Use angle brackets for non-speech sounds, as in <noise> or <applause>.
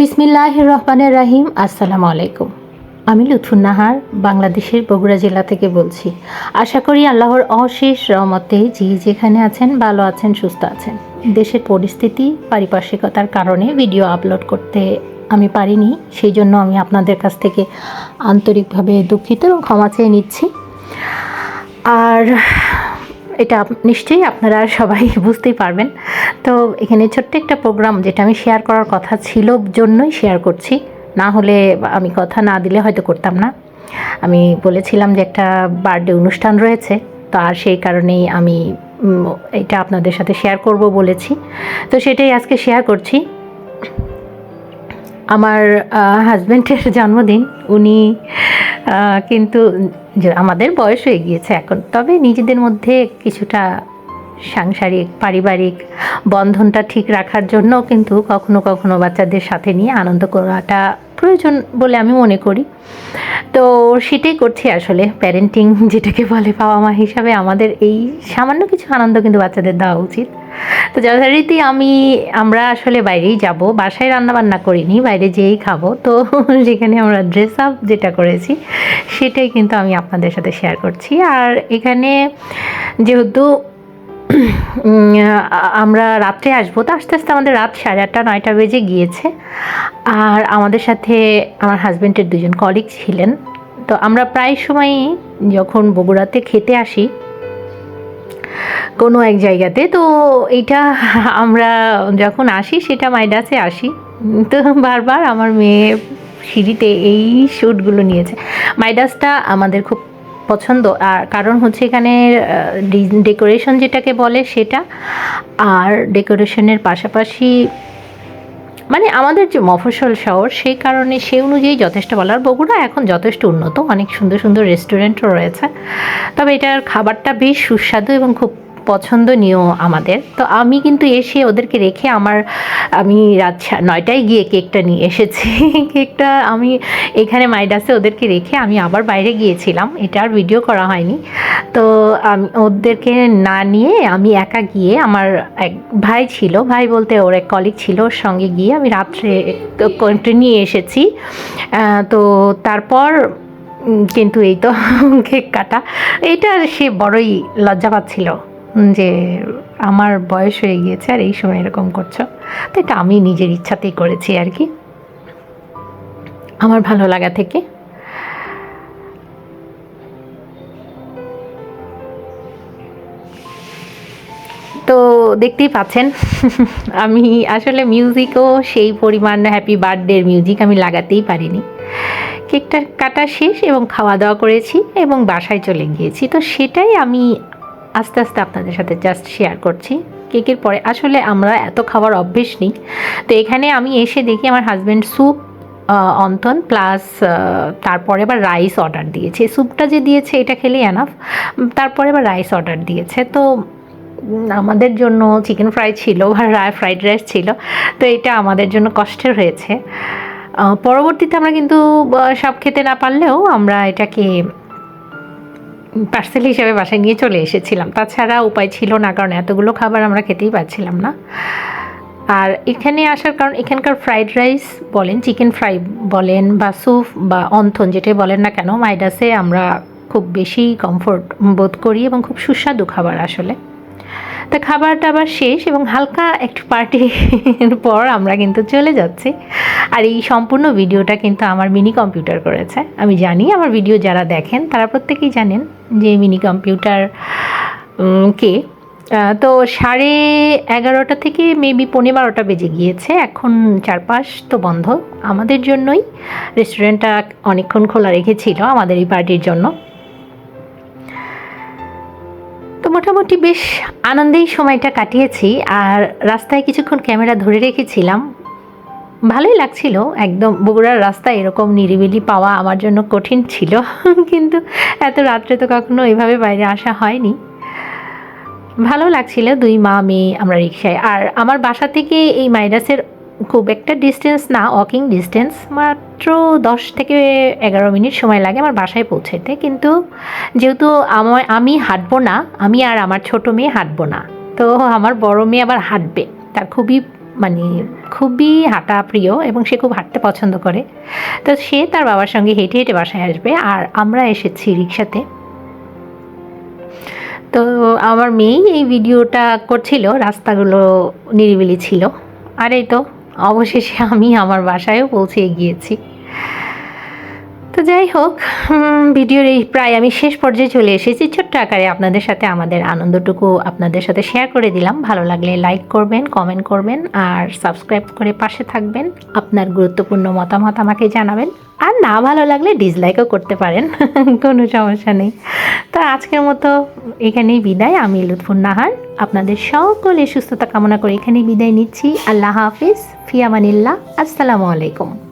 বিসমিল্লাহ রহমানের রাহিম, আসসালামু আলাইকুম। আমি লুথুন নাহার, বাংলাদেশের বগুড়া জেলা থেকে বলছি। আশা করি আল্লাহর অশেষ রহমতে যে যেখানে আছেন, ভালো আছেন, সুস্থ আছেন। দেশের পরিস্থিতি, পারিপার্শ্বিকতার কারণে ভিডিও আপলোড করতে আমি পারিনি, সেই জন্য আমি আপনাদের কাছ থেকে আন্তরিকভাবে দুঃখিত এবং ক্ষমা চেয়ে নিচ্ছি। আর এটা নিশ্চয়ই আপনারা সবাই <laughs> বুঝতেই পারবেন। তো এখানে ছোট্ট একটা প্রোগ্রাম যেটা আমি শেয়ার করার কথা ছিল জন্যই শেয়ার করছি। না হলে আমি কথা না দিলে হয়তো করতাম না। আমি বলেছিলাম যে একটা বার্থডে অনুষ্ঠান রয়েছে, তো আর সেই কারণেই আমি এটা আপনাদের সাথে শেয়ার করব বলেছি। তো সেটাই আজকে শেয়ার করছি। আমার হাজব্যান্ডের জন্মদিন, উনি কিন্তু আমাদের বয়স হয়ে গিয়েছে এখন, তবে নিজেদের মধ্যে কিছুটা সাংসারিক, পারিবারিক বন্ধনটা ঠিক রাখার জন্য কিন্তু কখনো কখনো বাচ্চাদের সাথে নিয়ে আনন্দ করাটা প্রয়োজন বলে আমি মনে করি। তো সেটাই করছি আসলে প্যারেন্টিং <laughs> যেটাকে বলে বাবা মা হিসাবে আমাদের এই সামান্য কিছু আনন্দ কিন্তু বাচ্চাদের দেওয়া উচিত। তো যথারীতি আমি, আমরা আসলে বাইরেই যাব, বাসায় রান্না বান্না করিনি, বাইরে যেয়েই খাব। তো <laughs> সেখানে আমরা ড্রেস আপ যেটা করেছি, সেটাই কিন্তু আমি আপনাদের সাথে শেয়ার করছি। আর এখানে যেহেতু আমরা রাত্রে আসব। তো আস্তে আস্তে আমাদের রাত সাড়ে আটটা, নয়টা বেজে গিয়েছে। আর আমাদের সাথে আমার হাজব্যান্ডের দুজন কলিগ ছিলেন। তো আমরা প্রায় সময়ই যখন বগুড়াতে খেতে আসি, কোনো এক জায়গাতে, তো এটা আমরা যখন আসি, সেটা মাইডাসে আসি। তো বারবার আমার মেয়ে সিঁড়িতে এই শ্যুটগুলো নিয়েছে। মাইডাসটা আমাদের খুব পছন্দ। আর কারণ হচ্ছে এখানে ডেকোরেশন যেটাকে বলে সেটা, আর ডেকোরেশনের পাশাপাশি মানে আমাদের যে মফসল শহর, সেই কারণে, সে অনুযায়ী যথেষ্ট ভালো আর বগুড়া এখন যথেষ্ট উন্নত, অনেক সুন্দর সুন্দর রেস্টুরেন্টও রয়েছে। তবে এটার খাবারটা বেশ সুস্বাদু এবং খুব পছন্দনীয় আমাদের। তো আমি কিন্তু এসে ওদেরকে রেখে আমার, আমি রাত নয়টায় গিয়ে কেকটা নিয়ে এসেছি। <laughs> কেকটা আমি এখানে মাইডাসে ওদেরকে রেখে আমি আবার বাইরে গিয়েছিলাম। এটা আর ভিডিও করা হয়নি। তো আমি, ওদেরকে না নিয়ে আমি একা গিয়ে আমার এক ভাই ছিল, ভাই বলতে ওর এক কলিগ ছিল, ওর সঙ্গে গিয়ে আমি রাত্রে নিয়ে এসেছি। তো তারপর কিন্তু এই তো <laughs> কেক কাটা। এটা সে বড়ই লজ্জা পাচ্ছিল। যে আমার বয়স হয়ে গিয়েছে আর এই সময় এরকম করছ। তো এটা আমি নিজের ইচ্ছাতেই করেছি আর কি। আমার ভালো লাগা থেকে। তো দেখতেই পাচ্ছেন, <laughs> আমি আসলে মিউজিকও সেই পরিমাণ হ্যাপি বার্থডের মিউজিক আমি লাগাতেই পারিনি। কেকটা কাটা শেষ এবং খাওয়া দাওয়া করেছি এবং বাসায় চলে গিয়েছি। তো সেটাই আমি আস্তে আস্তে আপনাদের সাথে জাস্ট শেয়ার করছি। কেকের পরে আসলে আমরা এত খাবার অভ্যেস নেই। তো এখানে আমি এসে দেখি আমার হাজব্যান্ড স্যুপ অন্তন প্লাস তারপরে আবার রাইস অর্ডার দিয়েছে। স্যুপটা যে দিয়েছে এটা খেলেই এনাফ তারপরে আবার রাইস অর্ডার দিয়েছে। তো আমাদের জন্য চিকেন ফ্রাই ছিল আর ফ্রাইড রাইস ছিল। তো এটা আমাদের জন্য কষ্টের হয়েছে। পরবর্তীতে আমরা কিন্তু সব খেতে না পারলেও আমরা এটাকে পার্সেল হিসেবে বাসায় নিয়ে চলে এসেছিলাম। তাছাড়া উপায় ছিল না, কারণ এতগুলো খাবার আমরা খেতেই পারছিলাম না। আর এখানে আসার কারণ, এখানকার ফ্রাইড রাইস বলেন চিকেন ফ্রাই বলেন, বা স্যুপ বা অন্থন, যেটাই বলেন না কেন মাইডাসে আমরা খুব বেশি কমফোর্ট বোধ করি এবং খুব সুস্বাদু খাবার আসলে। তা খাবার টাবার শেষ এবং হালকা একটু পার্টির পর আমরা কিন্তু চলে যাচ্ছি। আর এই সম্পূর্ণ ভিডিওটা কিন্তু আমার মিনি কম্পিউটার করেছে। আমি জানি আমার ভিডিও যারা দেখেন, তারা প্রত্যেকেই জানেন যে মিনি কম্পিউটার কে? তো সাড়ে এগারোটা থেকে মেবি পনেরো বারোটা বেজে গিয়েছে। এখন চারপাশ তো বন্ধ। আমাদের জন্যই রেস্টুরেন্টটা অনেকক্ষণ খোলা রেখেছিল আমাদের এই পার্টির জন্য। তো মোটামুটি বেশ আনন্দেই সময়টা কাটিয়েছি আর রাস্তায় কিছুক্ষণ ক্যামেরা ধরে রেখেছিলাম। ভালোই লাগছিল, একদম বগুড়ার রাস্তা এরকম নিরিবিলি পাওয়া আমার জন্য কঠিন ছিল, কিন্তু এত রাত্রে তো কখনো এভাবে বাইরে আসা হয়নি। ভালো লাগছিল, দুই মা, মেয়ে, আমরা রিক্সায় আর আমার বাসা থেকে এই মাইনাসের খুব একটা ডিস্টেন্স না ওয়াকিং ডিস্টেন্স মাত্র দশ থেকে এগারো মিনিট সময় লাগে আমার বাসায় পৌঁছাতে কিন্তু যেহেতু আমার আমি হাঁটবো না, আমি আর আমার ছোট মেয়ে হাঁটবো না। তো আমার বড় মেয়ে আবার হাঁটবে। তার খুবই মানে খুবই হাঁটা প্রিয় এবং সে খুব হাঁটতে পছন্দ করে। তো সে তার বাবার সঙ্গে হেঁটে হেঁটে বাসায় আসবে আর আমরা এসেছি রিক্সাতে। তো আমার মেয়েই এই ভিডিওটা করছিল, রাস্তাগুলো নিরিবিলি ছিল। আর এই তো অবশেষে আমি আমার বাসায়ও পৌঁছে গিয়েছি। তো যাই হোক ভিডিওর এই প্রায় আমি শেষ পর্যায়ে চলে এসেছি। ছোট্ট আকারে আপনাদের সাথে আমাদের আনন্দটুকু আপনাদের সাথে শেয়ার করে দিলাম। ভালো লাগলে লাইক করবেন কমেন্ট করবেন, আর সাবস্ক্রাইব করে পাশে থাকবেন। আপনার গুরুত্বপূর্ণ মতামত আমাকে জানাবেন। আর না ভালো লাগলে ডিসলাইকও করতে পারেন। <laughs> কোনো সমস্যা নেই। তো আজকের মতো এখানেই বিদায়। আমি লুৎফুন নাহার। আপনাদের সকলে সুস্থতা কামনা করে এখানেই বিদায় নিচ্ছি। আল্লাহ হাফিজ। ফিয়ামানিল্লাহ। আসসালামু আলাইকুম।